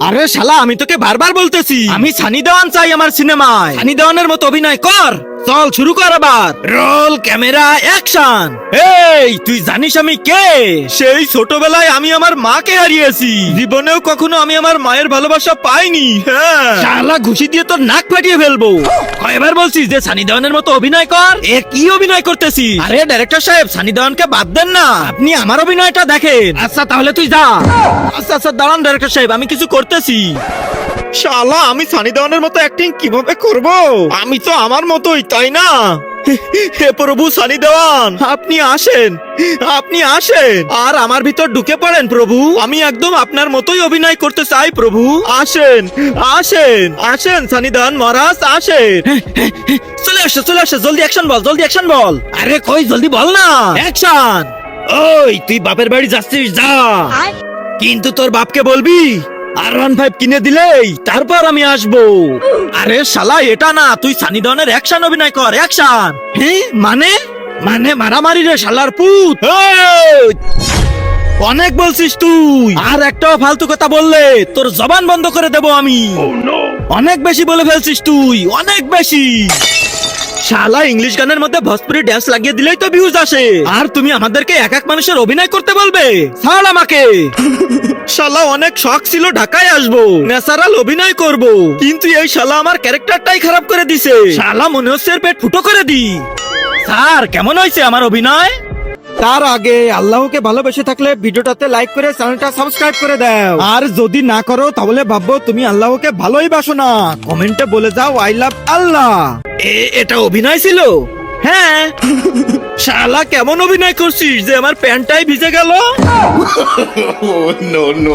আরে শালা আমি তোকে বারবার বলতেছি। আমি সানি দেওয়ান চাই আমার সিনেমায়। সানি দেওয়ানের মতো অভিনয় কর। চল শুরু কর আবার। Roll camera, action. এই, তুই জানিস আমি কে? সেই ছোটবেলায় আমি আমার মাকে হারিয়েছি। জীবনেও কখনো আমি আমার মায়ের ভালোবাসা পাইনি। হ্যাঁ। শালা, ঘুষি দিয়ে তোর নাক ফাটিয়ে ফেলব। কয়বার বলছিস যে সানি দেওয়ানের মতো অভিনয় কর? এ কি অভিনয় করতেছি আরে ডাইরেক্টর সাহেব, সানি দেওয়ানকে বাদ দেন না। আপনি আমার অভিনয়টা দেখেন। আচ্ছা তাহলে তুই যা। আচ্ছা আচ্ছা দাঁড়ান ডাইরেক্টর সাহেব, আমি কিছু করতেছি। শালা, আমি সানি দেওয়ানের মতো অ্যাক্টিং কীভাবে করব? আমি তো আমার মতোই তাই না? হে প্রভু সানি দেওয়ান আপনি আসেন আপনি আসেন। আর আমার ভিতর ঢুকে পড়েন প্রভু। আমি একদম আপনার মতোই অভিনয় করতে চাই প্রভু। আসেন আসেন আসেন সানি দেওয়ান মহারাজ আসেন। চলে আসে চলে আসে জলদি অ্যাকশন বল জলদি অ্যাকশন বল। আরে কই জলদি বল না। অ্যাকশন ওই তুই বাপের বাড়ি যাচ্ছিস যা। কিন্তু তোর বাপকে বলবি? আর ওয়ান ফাইভ কিনে দিলেই তারপর আমি আসব। আরে শালা এটা না তুই সানি অ্যাকশন অভিনয় কর অ্যাকশন হ্যাঁ মানে? মানে মারামারি রে শালার পুত! অনেক বলছিস তুই। আর একটাও ফালতু কথা বললে তোর জবান বন্ধ করে দেব আমি। অনেক বেশি বলে ফেলছিস তুই অনেক বেশি! শালা ইংলিশ গানের মধ্যে ভোজপুরি ড্যান্স লাগিয়ে দিলেই তো ভিউজ আসে। আর তুমি আমাদেরকে এক এক মানুষের অভিনয় করতে বলবে। ছাড় আমাকে। শালা অনেক শখ ছিল ঢাকায় আসব। ন্যাচারাল অভিনয় করব। কিন্তু এই শালা আমার ক্যারেক্টারটাই খারাপ করে দিছে। শালা মনে হচ্ছে পেট ফুটো করে দি স্যার কেমন হয়েছে আমার অভিনয়? তার আগে আল্লাহকে ভালোবেসে থাকলে ভিডিওটাতে লাইক করে চ্যানেলটা সাবস্ক্রাইব করে দাও। আর যদি না করো তাহলে ভাববো তুমি আল্লাহকে ভালোই বাসো না। কমেন্টে বলে যাও আই লাভ আল্লাহ। এ এটা অভিনয় ছিল? হ্যাঁ। শালা কেমন অভিনয় করছিস যে আমার প্যান্টটাই ভিজে গেল? No no no.